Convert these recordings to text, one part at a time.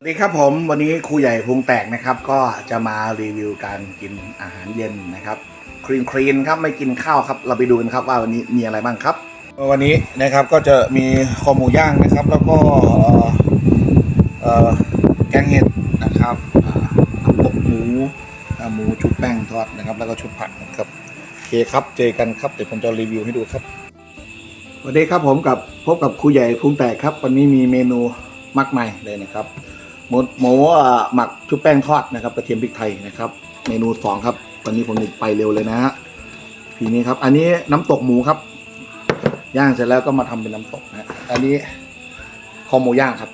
สวัสดีครับผมวันนี้ครูใหญ่พุงแตกนะครับ ก็จะมารีวิวการกินอาหารเย็นนะครับคลีนคลีนครับไม่กินข้าวครับ เราไปดูกันครับว่าวันนี้มีอะไรบ้างครับ วันนี้นะครับก็จะมีคอหมูย่างนะครับ แล้วก็เอ่อเอ่อแกงเห็ดนะครับอ่าน้ำตกหมูอ่าหมูชุบแป้งทอดนะครับ แล้วก็ชุบผักนะครับโอเคครับเจอกันครับเดี๋ยวผมจะรีวิวให้ดูครับสวัสดีครับผมกับพบกับครูใหญ่พุงแตกครับ วันนี้มีเมนูมากมายเลยนะครับ หมูหมูหมักชุบแป้งทอดนะครับกระเทียมพริกไทยนะครับ เมนูสองครับวันนี้ผมไปเร็วเลยนะฮะทีนี้ครับ อันนี้น้ำตกหมูครับ ย่างเสร็จแล้วก็มาทำเป็นน้ำตกนะอันนี้คอหมูย่างครับ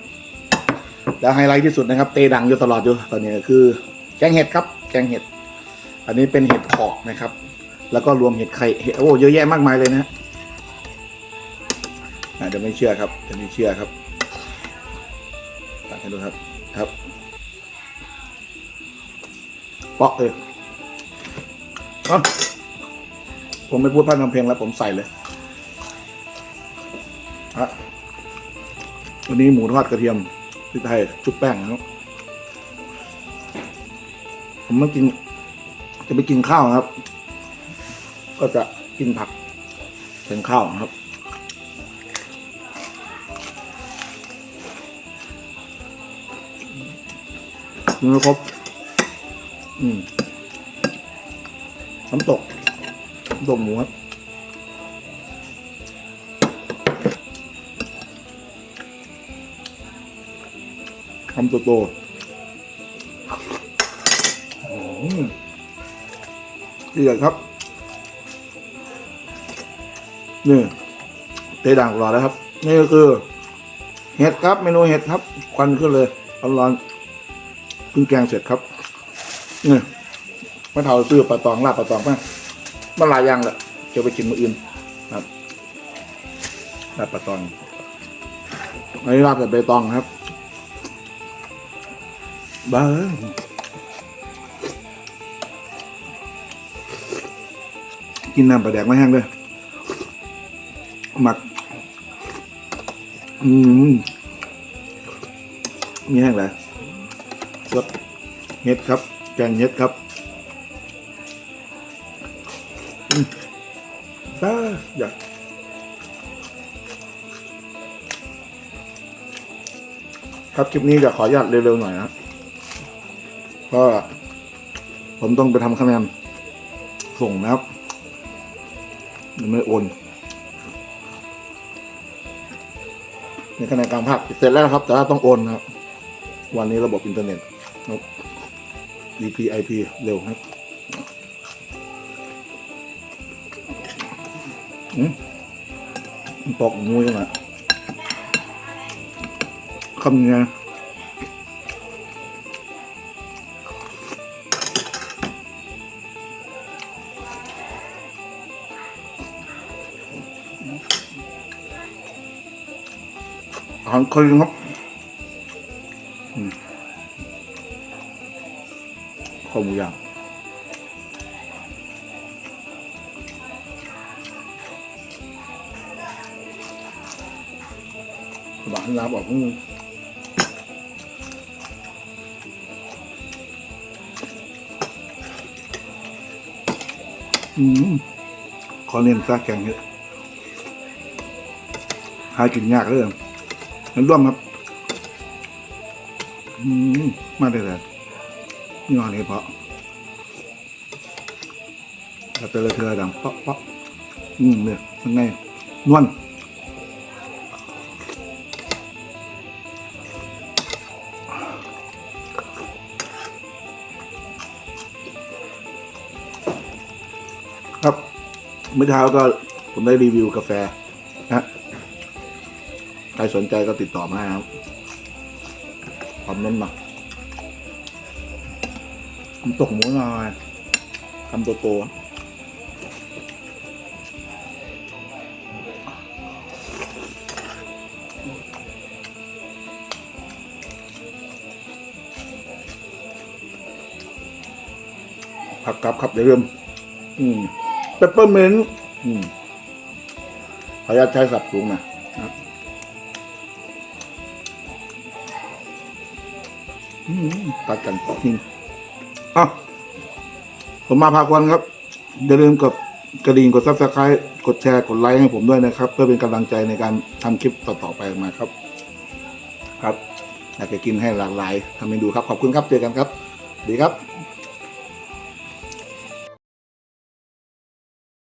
แล้วไฮไลท์ที่สุดนะครับ เตดังอยู่ตลอดอยู่ตอนนี้คือ แกงเห็ดครับ แกงเห็ด อันนี้เป็นเห็ดขอกนะครับ แล้วก็รวมเห็ดไข่เห็ดโอ้เยอะแยะมากมายเลยนะฮะอะเดี๋ยวไม่เชื่อครับเดี๋ยวไม่เชื่อครับตัดให้ดูครับ ครับเปาะเลยเอ้าผมไม่พูดพร่ำทำเพลงแล้ว ผมใส่เลยฮะวันนี้หมูทอดกระเทียมพริกไทยชุบแป้งนะครับ ผมมากิน จะไปกินข้าวนะครับ ก็จะกินผักเป็นข้าวนะครับ กินไม่ครบ อืมน้ำตกน้ำตกหมูครับคำโตโตๆอืมเดือดครับนี่เตะด่างของเราแล้วครับ นี่ก็คือ เห็ดครับ เมนูเห็ดครับ ควันขึ้นเลยร้อนๆ เพิ่งแกงเสร็จครับนี่มะเทาซื้อปลาตองลาบปลาตองมามาลายอย่างแหละจะไปกินมื้ออื่นครับลาบปลาตองอันนี้ลาบแต่ใบตองครับบ้ากินน้ำปลาแดกไม่แห้งเลยหมัก อืมมีแห้งเลย สเห็ดครับ แกงเห็ดครับอ้าอยากครับคลิปนี้จะขออนุญาตเร็วๆหน่อยนะเพราะผมต้องไปทำคะแนนส่งนะครับยังไม่โอนในคะแนนการภาคเสร็จแล้วครับ แต่ว่าต้องโอนนะครับ วันนี้ระบบอินเทอร์เน็ต ครับ DPIP เร็วครับอืมมันตอกงูยังไงคำยังไงอาหารคลีนครับ ข้าวหมูย่างหวานลาบอกมึงอืมขอเน้นซากแกงเยอะหากินยากเลยนั่นร่วมครับ อืม มาได้เลย นี่มาเลยเพาะแล้วไปเลเธอดังเปาะเปาะอืมเนี่ยยังไงนวลครับเมื่อเช้าก็ผมได้รีวิวกาแฟนะใครสนใจก็ติดต่อมาครับคอมเมนต์มา คำตกหมูหน่อยคำโตโตผักกับครับอย่าลืมอืมเปปเปอร์เมนต์อืมขออนุญาตใช้สับสูงนะครับ อืมตัดกันจริง อะผมมาพากวนครับ อย่าลืมกดกระดิ่งกดซับสไครต์กดแชร์ กดไลค์ให้ผมด้วยนะครับ เพื่อเป็นกำลังใจในการทำคลิปต่อๆไปมาครับ ครับอยากจะกินให้หลากหลายทำเมนูครับ ขอบคุณครับ เจอกันครับ ดีครับ